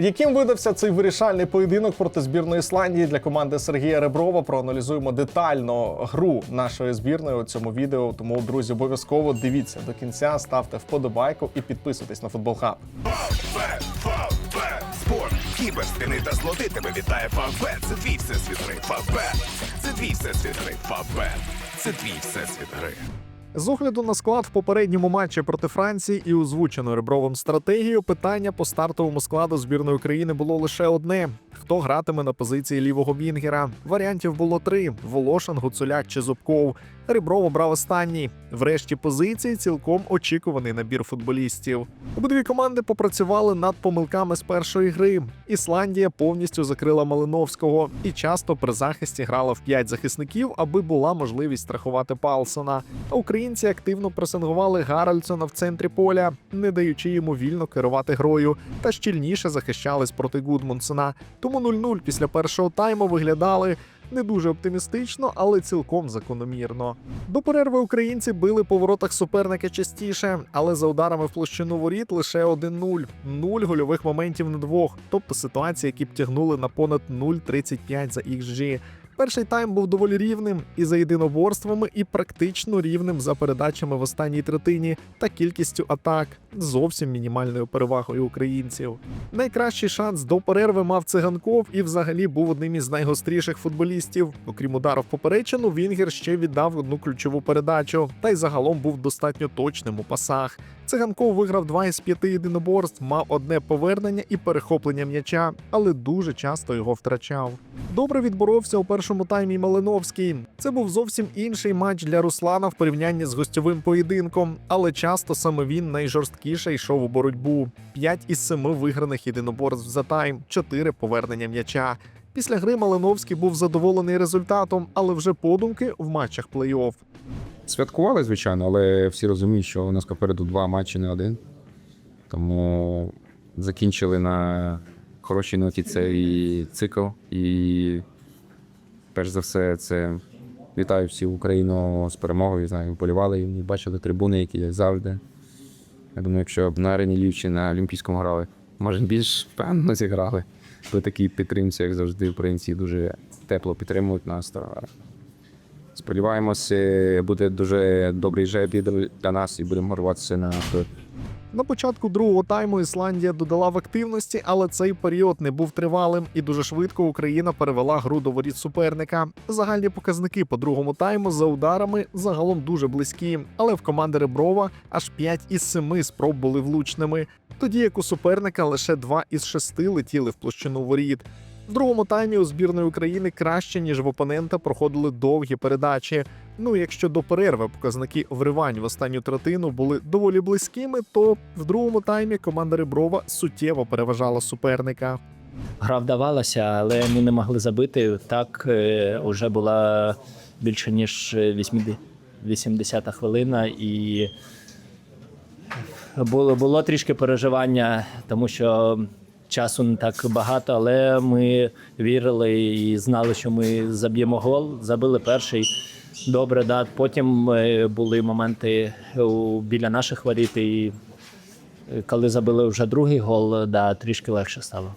Яким видався цей вирішальний поєдинок проти збірної Ісландії для команди Сергія Реброва? Проаналізуємо детально гру нашої збірної у цьому відео. Тому, друзі, обов'язково дивіться до кінця, ставте вподобайку і підписуйтесь на футбол хаб. Спорт, кіберспіни та злоти тебе вітає Фавбет. Це твій всесвіт гри. Фавбет, це твій всесвіт гри. Фавбет, це твій всесвіт гри. З огляду на склад в попередньому матчі проти Франції і озвучену Ребровим стратегію, питання по стартовому складу збірної України було лише одне: хто гратиме на позиції лівого вінгера. Варіантів було три: Волошин, Гуцуляк чи Зубков. Ребров обрав останній. Врешті позиції цілком очікуваний набір футболістів. Обидві команди попрацювали над помилками з першої гри. Ісландія повністю закрила Малиновського і часто при захисті грала в п'ять захисників, аби була можливість страхувати Палсона. А українці активно пресингували Гаральсона в центрі поля, не даючи йому вільно керувати грою, та щільніше захищались проти Гудмунсена. Тому 0-0 після першого тайму виглядали. Не дуже оптимістично, але цілком закономірно. До перерви українці били по воротах суперника частіше, але за ударами в площину воріт лише 1-0. Нуль гольових моментів на двох, тобто ситуації, які б тягнули на понад 0,35 за XG. Перший тайм був доволі рівним і за єдиноборствами, і практично рівним за передачами в останній третині та кількістю атак, зовсім мінімальною перевагою українців. Найкращий шанс до перерви мав циганков і взагалі був одним із найгостріших футболістів. Окрім удару в поперечину, Вінгер ще віддав одну ключову передачу, та й загалом був достатньо точним у пасах. Циганков виграв два із п'яти єдиноборств, мав одне повернення і перехоплення м'яча, але дуже часто його втрачав. Добре відборовся у першому таймі Малиновський. Це був зовсім інший матч для Руслана в порівнянні з гостьовим поєдинком, але часто саме він найжорсткіше йшов у боротьбу. П'ять із семи виграних єдиноборств за тайм, чотири повернення м'яча. Після гри Малиновський був задоволений результатом, але вже подумки в матчах плей-офф. Святкували, звичайно, але всі розуміють, що у нас попереду два матчі, не один. Тому закінчили на хорошій ноті цей цикл. І перш за все, це вітаю всю Україну з перемогою. Знаю, вболівали і бачили трибуни, які завжди. Я думаю, якщо б на арені Львів чи на Олімпійському грали, може більш впевнено зіграли. При такій підтримці, як завжди, українці дуже тепло підтримують нас. Сподіваємося, буде дуже добрий жебі для нас і будемо рватися на. На початку другого тайму Ісландія додала в активності, але цей період не був тривалим, і дуже швидко Україна перевела гру до воріт суперника. Загальні показники по другому тайму за ударами загалом дуже близькі, але в команди Реброва аж 5 із 7 спроб були влучними, тоді як у суперника лише 2 із 6 летіли в площину воріт. В другому таймі у збірної України краще ніж в опонента проходили довгі передачі. Ну, якщо до перерви показники вривань в останню третину були доволі близькими, то в другому таймі команда Реброва суттєво переважала суперника. Гра вдавалася, але ми не могли забити. Так е, вже була більше ніж 80-та хвилина, і було, було трішки переживання, тому що часу не так багато, але ми вірили і знали, що ми заб'ємо гол. Забили перший. Добре, да. Потім е, були моменти біля наших воріт, і е, коли забили вже другий гол, да, трішки легше стало.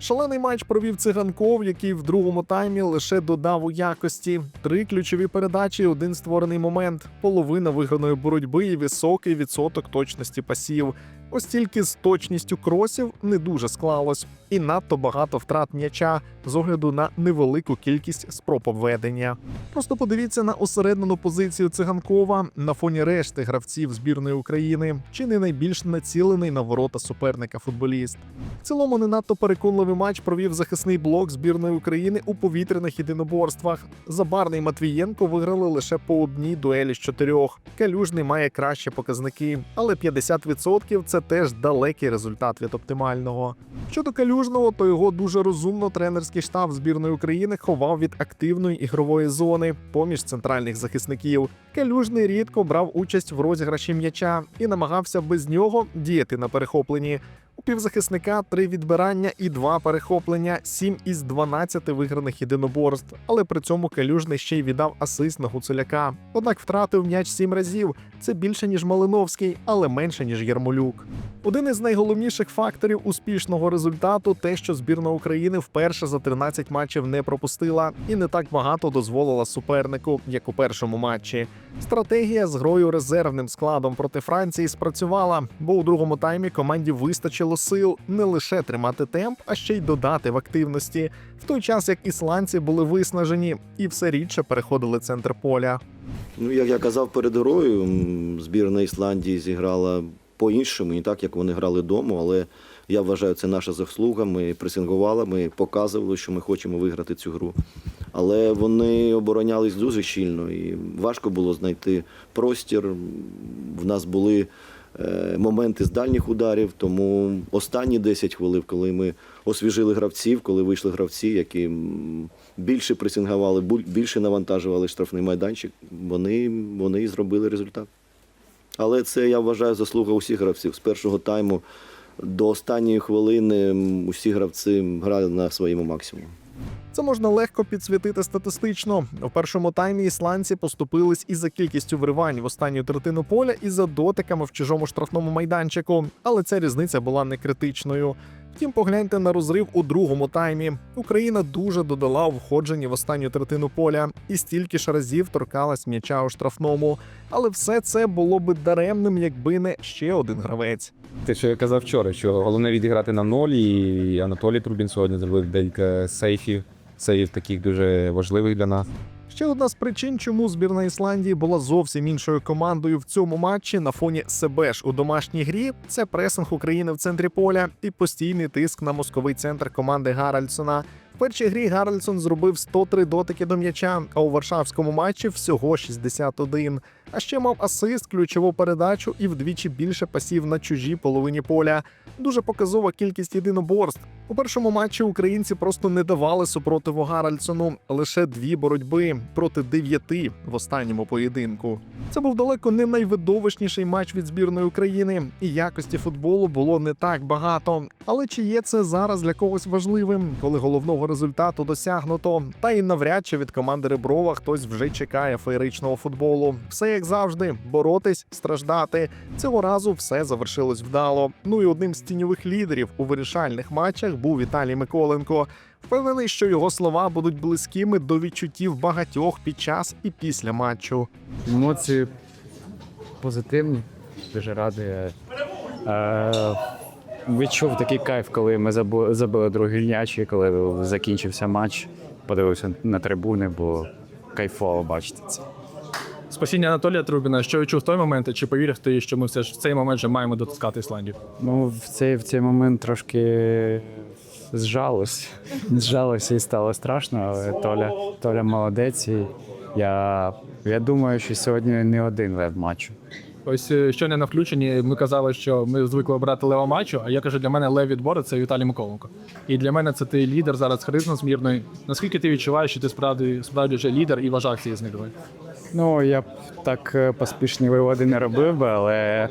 Шалений матч провів циганков, який в другому таймі лише додав у якості три ключові передачі, один створений момент, половина виграної боротьби і високий відсоток точності пасів. Ось тільки з точністю кросів не дуже склалось, і надто багато втрат м'яча з огляду на невелику кількість спроб обведення. Просто подивіться на усереднену позицію циганкова на фоні решти гравців збірної України, чи не найбільш націлений на ворота суперника футболіст. В цілому не надто переконливий матч провів захисний блок збірної України у повітряних єдиноборствах. Забарний Матвієнко виграли лише по одній дуелі з чотирьох. Калюжний має кращі показники, але 50% це теж далекий результат від оптимального. Щодо Калюжного, то його дуже розумно тренерський штаб збірної України ховав від активної ігрової зони поміж центральних захисників. Калюжний рідко брав участь в розіграші м'яча і намагався без нього діяти на перехопленні. У півзахисника три відбирання і два перехоплення, 7 із 12 виграних єдиноборств. Але при цьому Калюжний ще й віддав асист на Гуцуляка. Однак втратив м'яч 7 разів. Це більше ніж Малиновський, але менше ніж Ярмолюк. Один із найголовніших факторів успішного результату те, що збірна України вперше за 13 матчів не пропустила і не так багато дозволила супернику, як у першому матчі. Стратегія з грою резервним складом проти Франції спрацювала, бо у другому таймі команді вистачило сил не лише тримати темп, а ще й додати в активності, в той час як ісландці були виснажені і все рідше переходили центр поля. Ну, як я казав перед грою, збірна Ісландії зіграла по-іншому, не так, як вони грали вдома, але я вважаю, це наша заслуга. Ми пресингували, ми показували, що ми хочемо виграти цю гру. Але вони оборонялись дуже щільно і важко було знайти простір. В нас були моменти з дальніх ударів, тому останні 10 хвилин, коли ми освіжили гравців, коли вийшли гравці, які більше пресингували, більше навантажували штрафний майданчик, вони, вони зробили результат. Але це я вважаю заслуга усіх гравців. З першого тайму до останньої хвилини усі гравці грали на своєму максимумі. Це можна легко підсвітити статистично. У першому таймі ісландці поступились і за кількістю вривань в останню третину поля, і за дотиками в чужому штрафному майданчику. Але ця різниця була не критичною. Втім, погляньте на розрив у другому таймі. Україна дуже додала у входженні в останню третину поля і стільки ж разів торкалась м'яча у штрафному. Але все це було би даремним, якби не ще один гравець. Те, що я казав вчора, що головне відіграти на ноль, і Анатолій Трубін сьогодні зробив декілька сейфів, сейфів таких дуже важливих для нас. Ще одна з причин, чому збірна Ісландії була зовсім іншою командою в цьому матчі на фоні себе ж у домашній грі, це пресинг України в центрі поля і постійний тиск на мозковий центр команди Гаральдсона. Першій грі Гарльсон зробив 103 дотики до м'яча, а у варшавському матчі всього 61. А ще мав асист, ключову передачу і вдвічі більше пасів на чужій половині поля. Дуже показова кількість єдиноборств. У першому матчі українці просто не давали супротиву Гаральдсону лише дві боротьби проти дев'яти в останньому поєдинку. Це був далеко не найвидовищніший матч від збірної України, і якості футболу було не так багато. Але чи є це зараз для когось важливим, коли головного результату досягнуто? Та і навряд чи від команди Реброва хтось вже чекає феєричного футболу. Все як завжди, боротись, страждати. Цього разу все завершилось вдало. Ну і одним з тіньових лідерів у вирішальних матчах був Віталій Миколенко. Впевнений, що його слова будуть близькими до відчуттів багатьох під час і після матчу. Емоції позитивні, дуже радий. Е, відчув такий кайф, коли ми забили другий м'яч, і коли закінчився матч, подивився на трибуни, бо кайфово бачити це. Спасіння Анатолія Трубіна, що відчув в той момент, чи повірив ти, що ми все ж в цей момент вже маємо дотискати Ісландію? Ну, в цей, в цей момент трошки зжалось. Зжалося і стало страшно, але Толя, Толя молодець. І я, я думаю, що сьогодні не один лев матчу. Ось е, щойно на включенні ми казали, що ми звикли обирати лева матчу, а я кажу, для мене лев відбору це Віталій Миколенко. І для мене це ти лідер зараз харизма змірної. Наскільки ти відчуваєш, що ти справді справді вже лідер і вважав цієї змірної? Ну, я б так е, поспішні виводи не робив би, але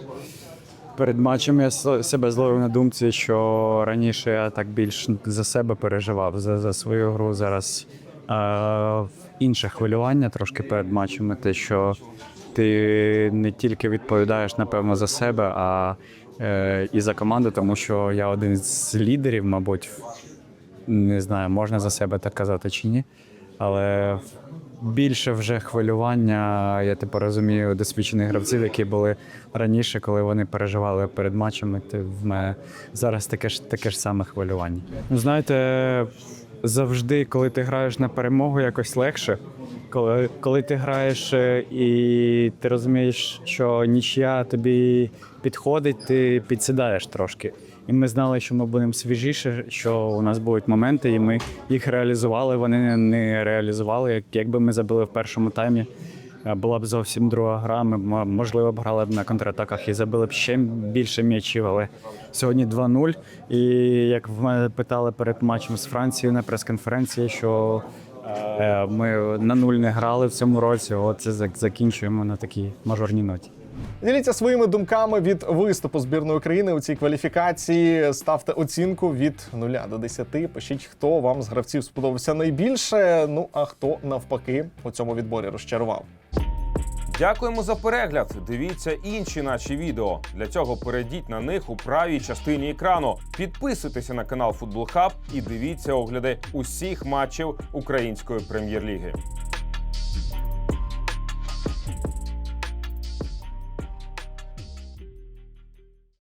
перед матчем я себе зловив на думці, що раніше я так більш за себе переживав, за, за свою гру. Зараз е, інше хвилювання трошки перед матчем, те, що ти не тільки відповідаєш, напевно, за себе, а е, і за команду, тому що я один з лідерів, мабуть, не знаю, можна за себе так казати чи ні. Але більше вже хвилювання, я тепер розумію, досвідчених гравців, які були раніше, коли вони переживали перед матчами. Ти в мене зараз таке ж таке ж саме хвилювання. Ну, знаєте, завжди, коли ти граєш на перемогу, якось легше. Коли, коли ти граєш е, і ти розумієш, що нічия тобі підходить, ти підсідаєш трошки. І ми знали, що ми будемо свіжіше, що у нас будуть моменти, і ми їх реалізували. Вони не реалізували. Як- Якби ми забили в першому таймі, е, була б зовсім друга гра. Ми можливо б грали б на контратаках і забили б ще більше м'ячів. Але сьогодні 2-0. І як в мене питали перед матчем з Францією на прес-конференції, що е, ми на нуль не грали в цьому році. От це зак- закінчуємо на такій мажорній ноті. Діліться своїми думками від виступу збірної України у цій кваліфікації. Ставте оцінку від 0 до 10. Пишіть, хто вам з гравців сподобався найбільше. Ну а хто навпаки у цьому відборі розчарував. Дякуємо за перегляд. Дивіться інші наші відео. Для цього перейдіть на них у правій частині екрану. Підписуйтеся на канал Футбол Хаб і дивіться огляди усіх матчів української прем'єр-ліги.